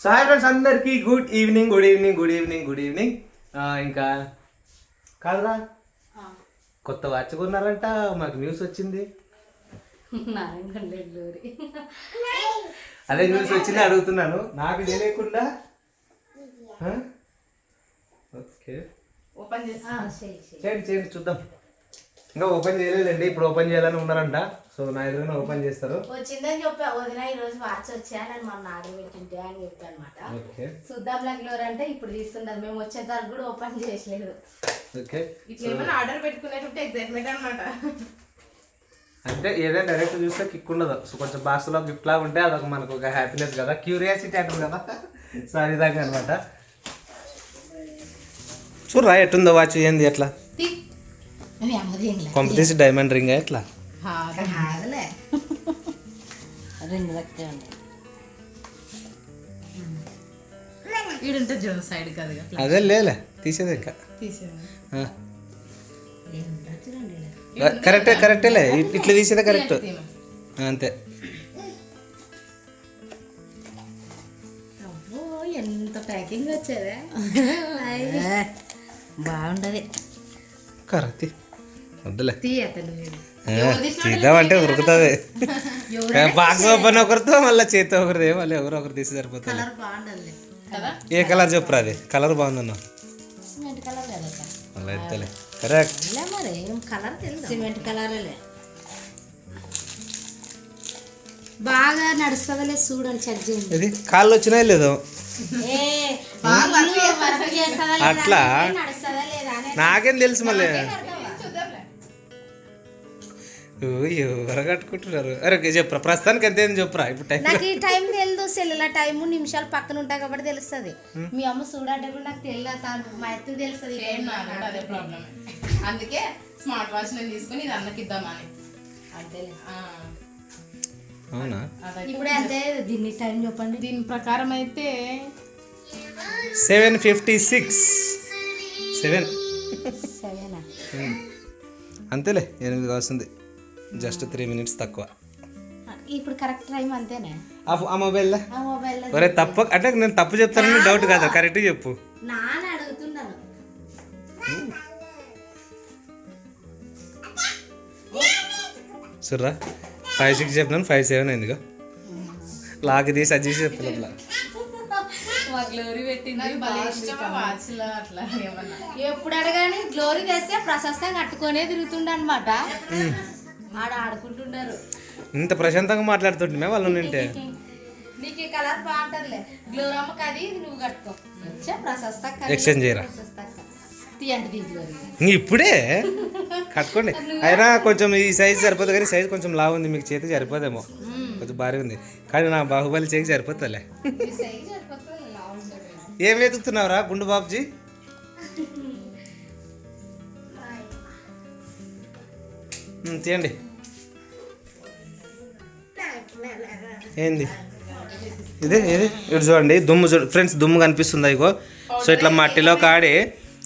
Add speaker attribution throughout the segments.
Speaker 1: So hi friends అందరికీ good evening good evening good evening good evening ఇంకా కాదురా. కొత్త వాచ్ కొన్నారంట మాకు న్యూస్ వచ్చింది. అదే న్యూస్ వచ్చింది అడుగుతున్నాను. నాకు తెలియకుండా. ఓకే.
Speaker 2: ఓపెన్ చేసి
Speaker 1: చేయండి చేయండి చూద్దాం. ఇంకా ఓపెన్ చేయలేదండి ఇప్పుడు ఓపెన్ చేయాలని ఉన్నారంట సో నా ఎదురుగా ఓపెన్ చేస్తారు.
Speaker 3: వచ్చిందని చెప్పా వదిన ఈ రోజు వాచ్ వచ్చా నేను మొన్న ఆర్డర్ పెట్టింటే అని చెప్పా అనమాట
Speaker 1: ఓకే.
Speaker 3: చూద్దాం లగ్లోర్ అంటే ఇప్పుడు తీస్తున్నారు మేము వచ్చేంత వరకు కూడా ఓపెన్ చేయట్లేదు.
Speaker 1: ఓకే.
Speaker 2: ఇట్లా ఏమైనా ఆర్డర్ పెట్టుకునేటప్పుడు ఎగ్జైట్మెంట్ అనమాట
Speaker 1: అంటే ఏదైనా డైరెక్ట్ చూస్తే కిక్ ఉండదు. సో కొంచెం బాక్స్లో గిఫ్ట్ లాగా ఉంటే అదొక మనకు ఒక హ్యాపీనెస్ కదా. క్యూరియాసిటీ అంటారు కదా. సో అది దాకా అనమాట చూడరా ఎట్టుందో వాచ్ ఏంది ఎట్లా కొంపతీసి డైమండ్ రింగ్ ఎట్లా
Speaker 2: రింగ్ ఈడుంటే జో సైడ్ కదా
Speaker 1: అదే లేలే తీసేది ఇంకా. కరెక్టే కరెక్టేలే ఇట్- ఇట్లా తీసేదే కరెక్ట్ అంతే
Speaker 3: ఎంత ప్యాకింగ్ వచ్చేదే
Speaker 2: బాగుంటది
Speaker 1: కరెక్ట్ వద్దులే. తీద్దామంటే ఉరుకుతుంది. బాక్స్ ఓపెన్ ఒకరితో మళ్ళీ చేతి ఒకరిది మళ్ళీ ఎవరో ఒకరు తీసి సరిపోతుంది.
Speaker 3: కలర్ బాగుండదు
Speaker 2: కదా?
Speaker 1: ఏ కలర్ చెప్పురా అది? కలర్ బాగుందన్న.
Speaker 3: సిమెంట్ కలర్ కదా
Speaker 1: అలా అయితేలే కరెక్ట్.
Speaker 3: ఇలా మరి ఏం కలర్ తెలుసు సిమెంట్ కలర్లే బాగా నడుస్తుందిలే చూడండి చెక్ చేయండి.
Speaker 1: ఇది కాళ్ళు వచ్చినాయి లేదో? అట్లా? నాకేం తెలుసు మళ్ళీ. ఎవరు కట్టుకుంటున్నారు? అరే చెప్పురా. ప్రస్తుతానికి చెప్పురా. ఇప్పుడు టైం
Speaker 3: నాకు ఈ టైం తెలియదు సెల్లుల టైం నిమిషాలు పక్కన ఉంటాయి కాబట్టి తెలుస్తుంది. మీ అమ్మ చూడంటే కూడా నాకు తెలియదు మా ఎత్తు తెలుస్తుంది
Speaker 2: అదే ప్రాబ్లమ్ అందుకే స్మార్ట్ వాచ్ నేను తీసుకుని ఇది అన్నకి ఇద్దామని.
Speaker 3: అంతేలే.
Speaker 1: అవునా?
Speaker 3: ఇప్పుడే అంతే దీన్ని టైం చెప్పండి.
Speaker 2: దీని ప్రకారం అయితే
Speaker 1: సెవెన్ ఫిఫ్టీ సిక్స్. సెవెన్. అంతేలే ఎనిమిది కావాల్సింది. జస్ట్ త్రీ మినిట్స్ తక్కువ.
Speaker 3: ఇప్పుడు కరెక్ట్ టైం అంతేనే?
Speaker 1: ఆ మొబైల్
Speaker 3: ఆ మొబైల్
Speaker 1: ఒరే తప్పు అంటే నేను తప్పు చెప్తానని డౌట్ కాదు కరెక్ట్ చెప్పు.
Speaker 3: నాన్న అడుగుతున్నాను
Speaker 1: సుర్రా ఫైవ్ సిక్స్ చెప్పినాను ఫైవ్ సెవెన్ అయిందిగా. లాక్ తీసి అది చేసి చెప్పలేదు
Speaker 3: మా గ్లోరీ పెట్టింది ఎప్పుడు అడగాని గ్లోరీ తెస్తే ప్రశస్తంగా కట్టుకొనే తిరుగుతుండ అనమాట ఆడ ఆడుకుంటున్నారు
Speaker 1: ఇంత ప్రశాంతంగా మాట్లాడుతుంటే వాళ్ళు నింటే
Speaker 3: నీకు ఈ కలర్ బాగుంటుందిలే. గ్లోరమ్మకి అది నువ్వు కట్టుకో. వచ్చా
Speaker 1: Exchange చేయరా? ఇప్పుడే? కట్టుకోండి. అయినా కొంచెం ఈ సైజ్ సరిపోతుంది కానీ సైజ్ కొంచెం లావు ఉంది. మీకు చేతి సరిపోదేమో. కొంచెం భారీ ఉంది. కానీ నా బాహుబలి చేకి సరిపోతుందిలే. ఏం వెతుకుతున్నావురా గుండు బాబుజీ? తీయండి. ఏంది? ఇదే ఏది ఇటు చూడండి దుమ్ము చూడు. ఫ్రెండ్స్ దుమ్ము కనిపిస్తుంది ఇగో? సో ఇట్లా మట్టిలో కాడి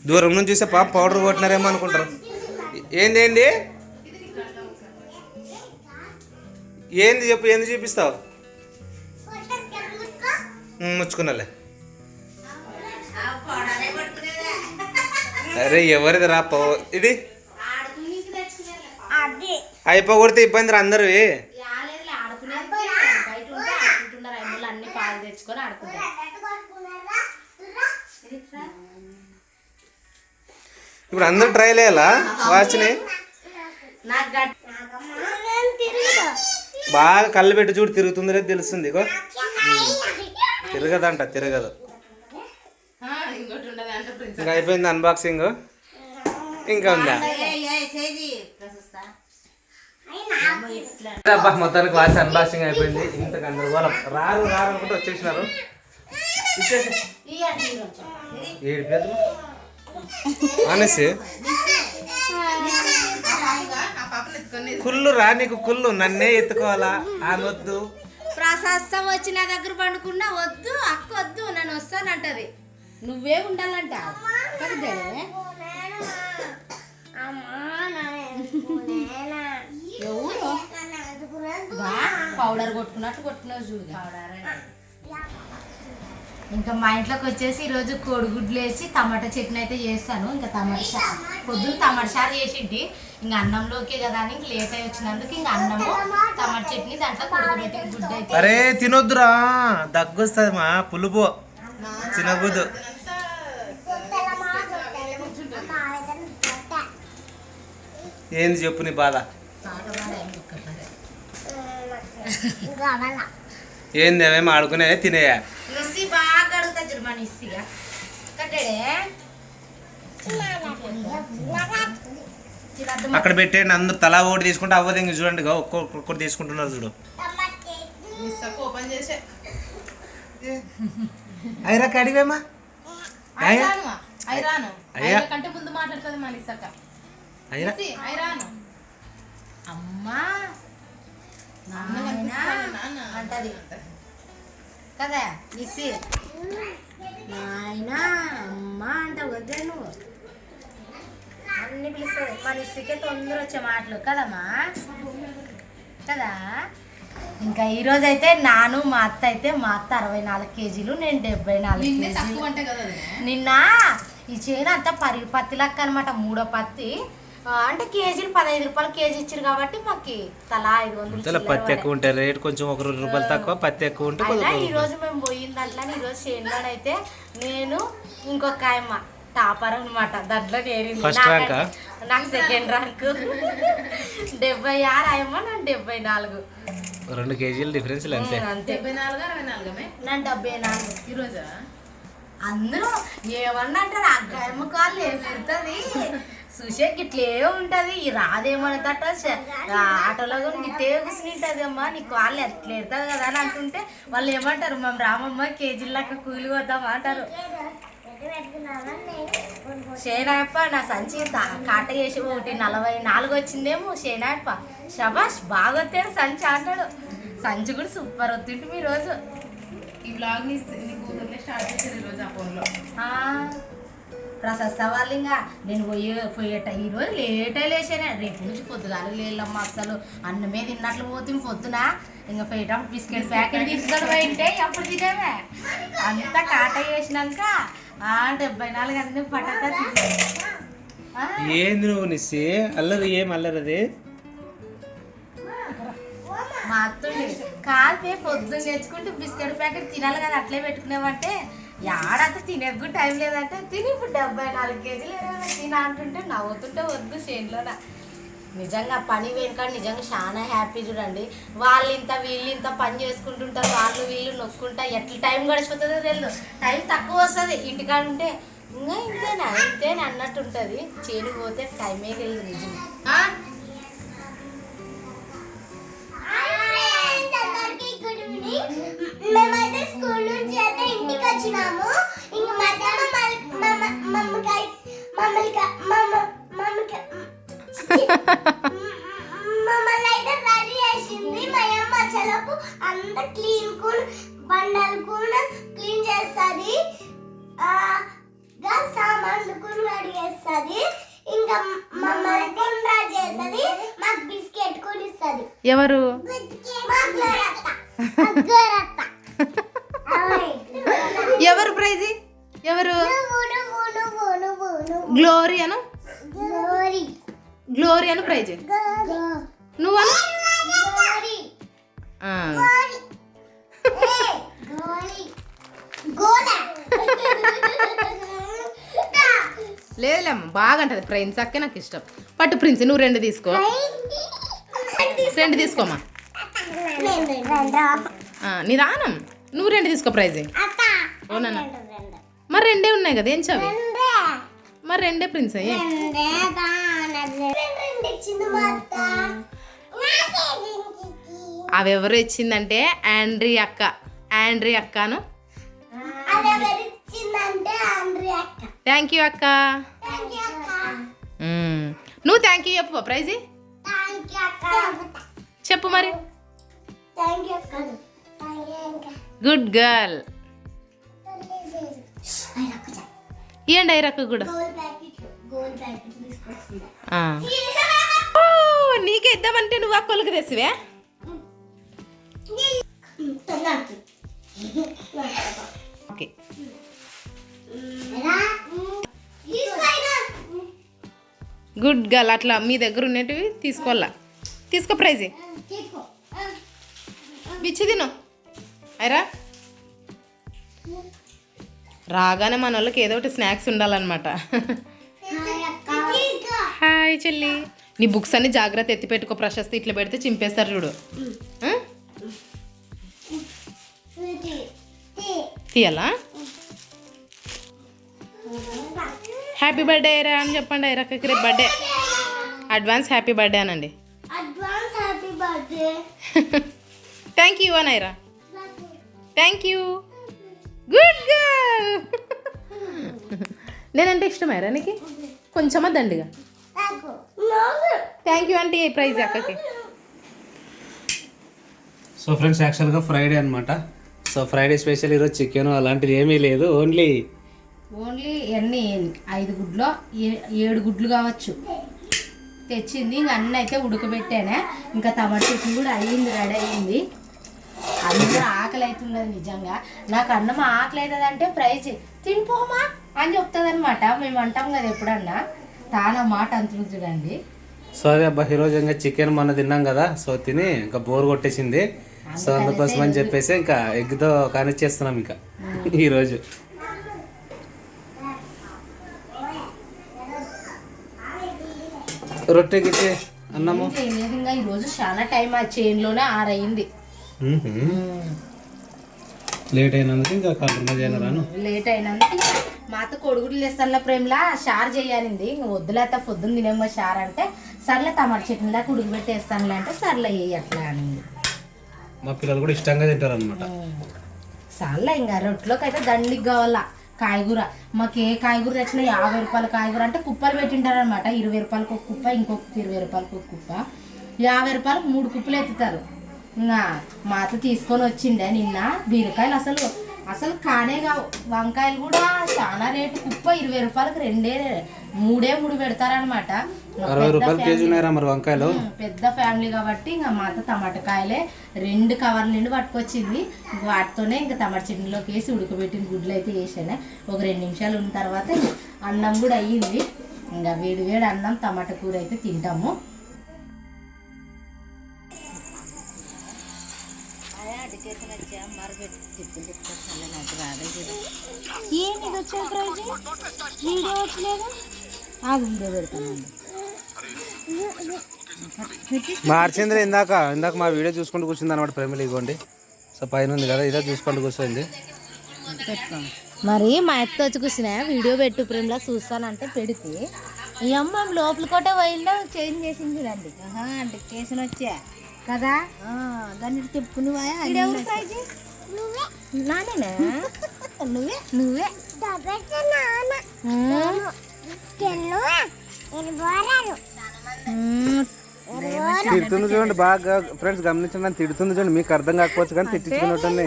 Speaker 1: దూరం నుంచి చూస్తే పాప పౌడర్ కొట్టినారేమో అనుకుంటారు. ఏంది ఏంది? ఏంది చెప్పు ఏంది చూపిస్తావు? ముచ్చుకున్నాలే. అరే ఎవరిది రా ఇది? అయిపోగొడితే ఇబ్బంది అందరూ.
Speaker 3: అన్ని పాలు తెచ్చుకొని ఆడుకుంటారు
Speaker 1: ఇప్పుడు అందరు ట్రై చేయాలా వాచ్ని? బాగా కళ్ళు పెట్టి చూడు తిరుగుతుందో లేదో తెలుస్తుంది ఇగో. తిరగదంట తిరగదు. ఇంకా అయిపోయింది అన్బాక్సింగ్ ఇంకా ఉందా? అబ్బా మొత్తానికి వాచ్ అన్బాక్సింగ్ అయిపోయింది. ఇంత గందరగోళం రారు రారు అనుకుంటే వచ్చేసినారు ఏడు అనేసి కుళ్ళు రా నీకు కుళ్ళు. నన్నే ఎత్తుకోవాలా? ఆమె
Speaker 3: ప్రశస్తం వచ్చి నా దగ్గర పండుకున్నా వద్దు అక్క వద్దు నన్ను వస్తానంటది. నువ్వే ఉండాలంట. కదే ఎవరు? పౌడర్ కొట్టుకున్నట్టు కొట్టుకున్నావు చూడు. పౌడర్ ఇంకా మా ఇంట్లోకి వచ్చేసి ఈరోజు కోడిగుడ్లు వేసి టమాటా చట్నీ అయితే చేస్తాను. ఇంకా టమాటా షా పొద్దున్న టమాటా చారు చేసింటి. ఇంకా అన్నంలోకే కదా అని ఇంక లేట్ అయి వచ్చినందుకు ఇంకా అన్నము టమాటా చట్నీ దాంట్లో కొడుకుబెట్టి గుడ్డ అయితే
Speaker 1: అరే తినొద్దురా. దగ్గు వస్తుంది మా పులుపు. తినకూడదు. ఏంది చెప్పు నీ బాధ? ఏంది ఏమేమి ఆడుకునే తినేయా?
Speaker 3: నిస్సి బాగా అడుగుతా నిస్సిగా
Speaker 1: అక్కడ పెట్టేయండి అందరు తలా ఒకటి తీసుకుంటే అవ్వదు ఇంక చూడండి. ఒక్కొక్కటి తీసుకుంటున్నారు చూడు.
Speaker 2: మిస్సకు ఓపెన్ చేసే.
Speaker 1: అయిరా కడివేమా? అయ్యా.
Speaker 2: ఐరాను. ఐరాను
Speaker 1: అయ్యా.
Speaker 2: ఐరా కంటే ముందు మాట్లాడుతుంది మా నిస్సక్క.
Speaker 1: అయిరా
Speaker 2: మిస్సి, ఐరాను.
Speaker 3: అమ్మా. అంటది. కదా నిస్సి నాయనా! అమ్మా! అంటావు వద్దే నువ్వు. అన్ని పిలుస్తుంది మా నిస్సికే తొందర వచ్చే మాటలు. కదమ్మా? కదా? ఇంకా ఈరోజు అయితే నాను మా అత్త అయితే మా అత్త అరవై నాలుగు కేజీలు నేను డెబ్బై నాలుగు
Speaker 2: నిన్నే
Speaker 3: కేజీలు.
Speaker 2: కదా
Speaker 3: నిన్న? ఈ చేను అంతా పరి పత్తి లెక్క అనమాట మూడో పత్తి. అంటే కేజీలు పదహైదు రూపాయలు కేజీ ఇచ్చారు కాబట్టి మాకు తలా ఐదు వందలు
Speaker 1: పత్తి. ఎక్కువ ఉంటే రేట్ కొంచెం ఒక రెండు రూపాయలు తక్కువ పత్తి ఎక్కువ ఉంటే
Speaker 3: ఈ రోజు మేము పోయింది అట్లా ఈ రోజు చేనులోనైతే నేను ఇంకొక ఆయమ్మ టాపర్ అనమాట దాంట్లో నేరింది నాకు సెకండ్ ర్యాంక్ డెబ్బై ఆరు ఆయమ్మ నాకు డెబ్బై నాలుగు.
Speaker 1: రెండు కేజీలు డిఫరెన్స్ అంతే.
Speaker 2: డెబ్బై నాలుగు అరవై నాలుగమే
Speaker 3: నేను డెబ్బై నాలుగు.
Speaker 2: ఈ రోజా
Speaker 3: అందరూ ఏమన్నా అంటారు అగ్గాయమ్మ కాళ్ళు ఏం పెడుతుంది చూసే గిట్లే ఉంటది. ఈ రాదేమనదట? ఆటోలో కూడా గిట్టే కూర్చుంటది అమ్మా నీ కాళ్ళు ఎట్లా ఎడుతుంది కదా అని అంటుంటే వాళ్ళు ఏమంటారు? మేము రామమ్మ కేజీలక కూలి పోతాం అంటారు. షేనాయప్ప నా సంచి కాట చేసి ఒకటి నలభై నాలుగు వచ్చిందేమో షేనాయప్ప శబాష్ బాగా వచ్చారు సంచి అంటాడు. సంచి కూడా సూపర్ వస్తుంటే మీ రోజు.
Speaker 2: ఈ బ్లాగ్ని స్టార్ట్ చేశారు ఈ రోజు ఆ ఫోన్ లో
Speaker 3: ప్రశస్త వాళ్ళు ఇంకా నేను పోయే పోయేట ఈరోజు లేటే లేచానే. రేపు నుంచి పొద్దుగాల లేళ్ళమ్మ అసలు అన్నమే తిన్నట్లు పోతుంది పొద్దున. ఇంకా పోయేటప్పుడు బిస్కెట్ ప్యాకెట్ తీసుకొని పోయింటే ఎప్పుడు తినేవే? అంతా కాట చేసినాక ఆ డెబ్బై నాలుగు అన్ని పట్టక
Speaker 1: ఏంది నువ్వు నిస్సి? అల్లరి ఏం అల్లరి అది?
Speaker 3: మా అత్తుండి కాదు పొద్దున్న తెచ్చుకుంటే బిస్కెట్ ప్యాకెట్ తినాలి కదా అట్లే పెట్టుకునేవంటే. యాడంతా తినేది టైం లేదంటే తిని ఇప్పుడు డెబ్బై నాలుగు కేజీలు ఇరవై తిన అంటుంటే నవ్వుతుంటే వద్దు చేనులోన. నిజంగా పని వెనుక నిజంగా చాలా హ్యాపీ చూడండి. వాళ్ళు ఇంత వీళ్ళు ఇంత పని చేసుకుంటుంటారు వాళ్ళు వీళ్ళు నొక్కుంటా ఎట్లా టైం గడిచిపోతుందో తెలియదు టైం తక్కువ వస్తుంది. ఇంటికాడ ఉంటే ఇంకా ఇంతేనా ఇంతేనా అన్నట్టు ఉంటుంది. చేను పోతే టైమే తెలియదు
Speaker 4: నిజంగా. మేమైతే స్కూల్ నుంచి అయితే ఇంటికి వచ్చినాము. ఇంక మధ్యాహ్నం మమ్మల్ని మమ్మల్ని మమ్మల్ని మమ్మ మమ్మల్ని అయితే రెడీ చేసింది మా అమ్మ. చలపు అంత క్లీన్ కూడా బండలు కూడా క్లీన్ చేస్తుంది. సామాన్లు కూడా రెడీ చేస్తుంది ఇంకా చేస్తుంది మాకు బిస్కెట్ కూడా ఇస్తుంది.
Speaker 2: ఎవరు? ఎవరు ప్రైజ్? ఎవరు? Glory Anu? Glory. Anu prize? నువ్వు. లేదులేమ్మ బాగా అంటది ప్రిన్స్ అక్కే నాకు ఇష్టం. పట్టు ప్రిన్స్ నువ్వు రెండు తీసుకో. రెండు తీసుకోమ్మా ఆ, నీ రానం? నువ్వు రెండు తీసుకో ప్రైజ్. అవునా మరి రెండే ఉన్నాయి కదా ఏం చవి మరి రెండే ప్రిన్స్ అవి ఎవరు ఇచ్చిందంటే ఆండ్రీ అక్క. ఆండ్రీ అక్కను?
Speaker 4: ఇచ్చిందంటే అక్క.
Speaker 2: థ్యాంక్ యూ అక్క. నువ్వు థ్యాంక్ యూ చెప్పు ప్రైజ్. చెప్పు మరి. గుడ్ గర్ల్ ఇవ్వండి ఐరక్క కూడా. నీకే ఇద్దామంటే నువ్వు అక్కలకి తెసివే ఓకే. గుడ్ గర్ల్ అట్లా మీ దగ్గర ఉన్నటివి తీసుకోవాలా? తీసుకో ప్రైజ్ బిచ్చి తిను. అయిరా. రాగానే మన వాళ్ళకి ఏదో ఒకటి స్నాక్స్ ఉండాలన్నమాట. హాయ్ చెల్లి. నీ బుక్స్ అన్ని జాగ్రత్త ఎత్తి పెట్టుకో ప్రశస్తి ఇట్లా పెడితే చింపేస్తారు చూడు. తీయాలా? హ్యాపీ బర్త్డే రా అని చెప్పండి ఐరాకకి రేపు బర్త్డే అడ్వాన్స్ హ్యాపీ బర్త్డే అనండి.
Speaker 4: Advance happy birthday
Speaker 2: thank you అని Aira thank you good girl నేనంటే ఇష్టం ఐరా నీకు? కొంచెమా దండిగా. థ్యాంక్ యూ అంటే ఈ ప్రైజ్ అక్కకి.
Speaker 1: సో ఫ్రెండ్స్ యాక్చువల్గా ఫ్రైడే అనమాట సో ఫ్రైడే స్పెషల్ ఈరోజు చికెన్ అలాంటిది ఏమీ లేదు. ఓన్లీ
Speaker 3: ఓన్లీ ఎన్ని? ఐదు గుడ్లు. ఏడు గుడ్లు కావచ్చు. తెచ్చింది. ఇంక అన్నీ అయితే ఉడకబెట్టానే. ఇంకా టమాటా చట్నీ కూడా అయ్యింది రెడీ అయ్యింది అందరూ ఆకలి అవుతున్నది నిజంగా. నాకు అన్నం ఆకలి అవుతుంది అంటే ప్రైజ్. తినిపోమా అని చెప్తుంది అనమాట మేము అంటాం కదా ఎప్పుడన్నా. తాన మాట అంతులు చూడండి.
Speaker 1: సో అదే అబ్బా ఈరోజు ఇంకా చికెన్ మొన్న తిన్నాం కదా. సో తిని ఇంకా బోర్ కొట్టేసింది. సో అందుకోసం అని చెప్పేసి ఇంకా ఎగ్తో కానిచ్చేస్తున్నాం ఇంకా. ఈరోజు రొట్టె గిట్టె అన్నము.
Speaker 3: ఇంకా ఈరోజు చాలా టైం ఆ చైన్లోనే ఆరయింది
Speaker 1: లేట్ అయినందుకు ఇంకా కాకుండా చేయను
Speaker 3: లేట్ అయినందుకు ఇంకా మా అత్త కొడుగుడు లేస్తానుల ప్రేమలా షార్ చేయాలింది ఇంక వద్దులేత పొద్దున్న తినేమో షార్ అంటే సర్లే చట్నీ దాకా ఉడకబెట్టేస్తానులే అంటే సర్లే అట్లా అనింది.
Speaker 1: మా పిల్లలు కూడా ఇష్టంగా తింటారు అనమాట
Speaker 3: సర్లే ఇంకా రొట్టెలోకి అయితే దండికి కావాలా. కాయగూర. మాకు ఏ కాయగూర తెచ్చినా యాభై రూపాయల కాయగూర అంటే కుప్పలు పెట్టింటారనమాట ఇరవై రూపాయలకు ఒక కుప్ప ఇంకొక ఇరవై రూపాయలకు ఒక కుప్ప. యాభై రూపాయలకు మూడు కుప్పలు ఎత్తుతారు. ఇంకా మా అత్త తీసుకొని వచ్చిండే నిన్న బీరకాయలు అసలు అసలు కానే కావు. వంకాయలు కూడా చాలా రేటు. కుప్ప ఇరవై రూపాయలకు రెండే మూడే మూడు పెడతారనమాట
Speaker 1: అరవై రూపాయలు కేజీ ఉన్నాయరా మరి వంకాయలు.
Speaker 3: ఉమ్, పెద్ద ఫ్యామిలీ కాబట్టి ఇంకా మా అత్త టమాటా కాయలే రెండు కవర్ల నిండి పట్టుకొచ్చింది. ఇంక వాటితోనే ఇంకా టమాటా చట్నీలోకి వేసి ఉడకబెట్టిన గుడ్లు అయితే వేసాను. ఒక రెండు నిమిషాలు ఉన్న తర్వాత అన్నం కూడా అయ్యింది. ఇంకా వేడి వేడి అన్నం టమాటా కూర అయితే తింటాము. ఏంటి ఇది వచ్చే ప్రైజ్? వీడియో వచ్చలేదు? ఆ వీడియో పెడతానండి
Speaker 1: మార్చింద్ర ఇందాక ఇందాక మా వీడియో చూసుకుంటూ కూర్చుంది అనమాట ప్రేమలు ఇగోండి సో పైన ఉంది కదా ఇదే చూసుకుంటూ కూర్చోండి.
Speaker 3: మరి మా అత్త వచ్చి కూర్చున్నా వీడియో పెట్టు ప్రేమలా చూస్తానంటే పెడితే ఈ అమ్మ లోపల కోట వైల్లో చేంజ్ చేసింది చూడండి. అంటే కేసులు వచ్చా? కదా? దాన్ని తిప్పుకుని నానేనా? నువ్వే? నువ్వే.
Speaker 1: తిడుతుంది చూడండి బాగా ఫ్రెండ్స్ గమనించండి తిడుతుంది చూడండి మీకు అర్థం కాకపోవచ్చు కానీ తిట్టించుకున్నట్టుంది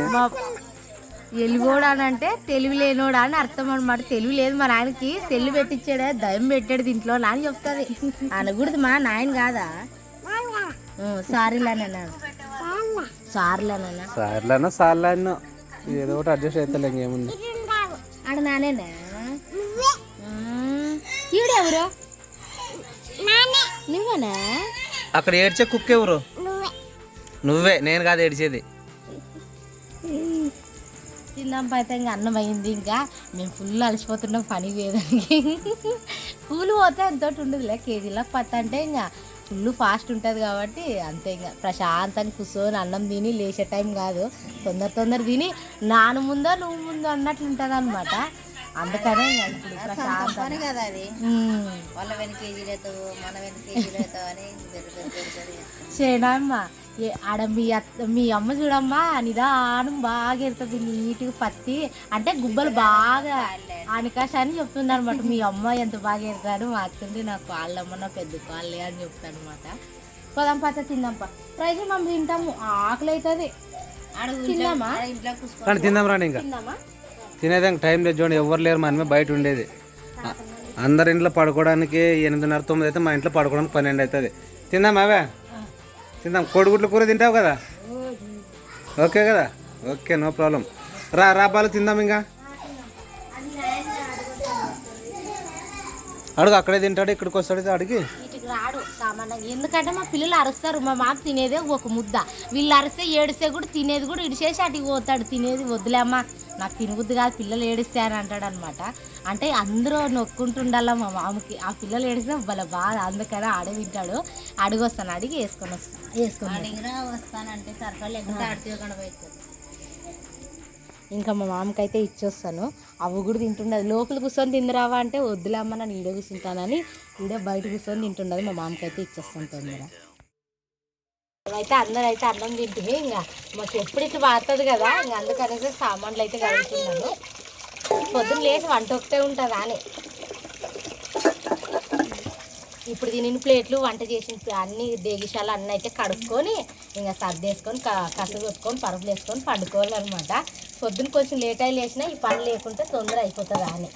Speaker 3: ఎలిగోడా అని అంటే తెలివి లేనోడా అని అర్థం అనమాట తెలివి లేదు మా నాయనకి సెల్లు పెట్టించాడే దయం పెట్టాడు దీంట్లో అని చెప్తుంది. అనకూడదు మా నాయన కాదా? సారీలేనా సారీలేనా
Speaker 1: సార్లేనో సార్లేనో. ఏదో ఒకటి అడ్జస్ట్ అవుతా ఇంకేముంది
Speaker 3: ఆడ నానేనా? ఈడెవరు? నువ్వేనా?
Speaker 1: అక్కడ ఏడ్చే కుక్క ఎవరు? నువ్వే. నేను కాదు ఏడ్చేది.
Speaker 3: తిందాం అయితే ఇంకా అన్నం అయింది ఇంకా. మేము ఫుల్ అలసిపోతున్నాం పని వేయడానికి పూలు పోతే ఎంతో ఉండదులే కేజీల పత్తి అంటే ఇంకా ఫుల్ ఫాస్ట్ ఉంటుంది కాబట్టి అంతే ఇంకా. ప్రశాంతంగా కూర్చొని అన్నం తిని లేచే టైం కాదు. తొందర తొందర తిని నాను ముందో నువ్వు ముందో అన్నట్లు ఉంటుంది అనమాట అందుకనే ఇప్పుడు
Speaker 5: కదా అది. వాళ్ళ వెనక కేజీలు అవుతావు మన వెనక కేజీలు అవుతావు అని
Speaker 3: చేయడమ్మ ఏ ఆడ మీ అత్త మీ అమ్మ చూడమ్మా నిదానం బాగా ఎడుతుంది నీట్గా పత్తి. అంటే గుబ్బలు బాగా ఆనికాశ అని చెప్తుంది అనమాట మీ అమ్మ ఎంత బాగా ఎడతాడు మా అత్తంటే నాకు వాళ్ళమ్మ నా పెద్ద వాళ్ళే అని చెప్తాను అనమాట పోదాం పత్త తిందాంపా ప్రైజ్ మనం తింటాము ఆకలి అవుతుంది తిందామా
Speaker 1: తిందాం ఇంకా.
Speaker 3: తిందామా?
Speaker 1: తినేదానికి టైం లేదు చూడండి ఎవరు లేరు మనమే బయట ఉండేది. అందరి ఇంట్లో పడుకోవడానికి ఎనిమిదిన్నర తొమ్మిది అయితే మా ఇంట్లో పడుకోవడానికి పన్నెండు అవుతుంది. తిందాం అవే? తిందాం. కోడిగుడ్ల కూర తింటావు కదా? ఓకే కదా? Okay no problem. రా రా బాలు తిందాం ఇంకా. అడుగు అక్కడే తింటాడు ఇక్కడికి వస్తాడు అడిగి.
Speaker 3: రాడు సామాన్యంగా. ఎందుకంటే మా పిల్లలు అరుస్తారు మా మాకు తినేదే ఒక ముద్ద. వీళ్ళు అరిస్తే ఏడిస్తే కూడా తినేది కూడా ఇడిచేసి అటుకి పోతాడు తినేది వద్దులేమ్మా నాకు తినబుద్ది కాదు పిల్లలు ఏడిస్తే అని అంటాడు అనమాట అంటే అందరూ నొక్కుంటుండాల మా మామకి ఆ పిల్లలు ఏడిస్తే భలే బాగా అందుకని ఆడే తింటాడు. అడిగి వస్తాను అడిగి వేసుకొని వస్తాను వేసుకొని
Speaker 5: వస్తానంటే కనబడుతుంది
Speaker 3: ఇంకా మా మామకి అయితే ఇచ్చొస్తాను. అవి కూడా తింటుండదు. లోపల కూర్చొని తిందిరావా అంటే వద్దులేమ్మ నేను ఈడ కూర్చుంటానని ఈడ బయట కూర్చొని తింటుండదు. మా మామకి అయితే ఇచ్చేస్తాను తొందర అయితే అందరూ అయితే అన్నం తింటుంది ఇంకా మాకు ఎప్పుడు ఇట్లా పారుతుంది కదా ఇంకా అందుకనేసి సామాన్లు అయితే కలుగుతున్నాను పొద్దున్న లేచి వంట ఒకటే ఉంటుందా అని. ఇప్పుడు తినిన ప్లేట్లు వంట చేసిన అన్ని దేగిశాలు అన్నీ అయితే కడుక్కొని ఇంకా సర్దేసుకొని క- కసులు కొట్టుకొని పరుపులు వేసుకొని పండుకోవాలన్నమాట. పొద్దున్న కొంచెం లేట్ అయి లేచినా ఈ పని లేకుంటే తొందర అయిపోతుంది అని.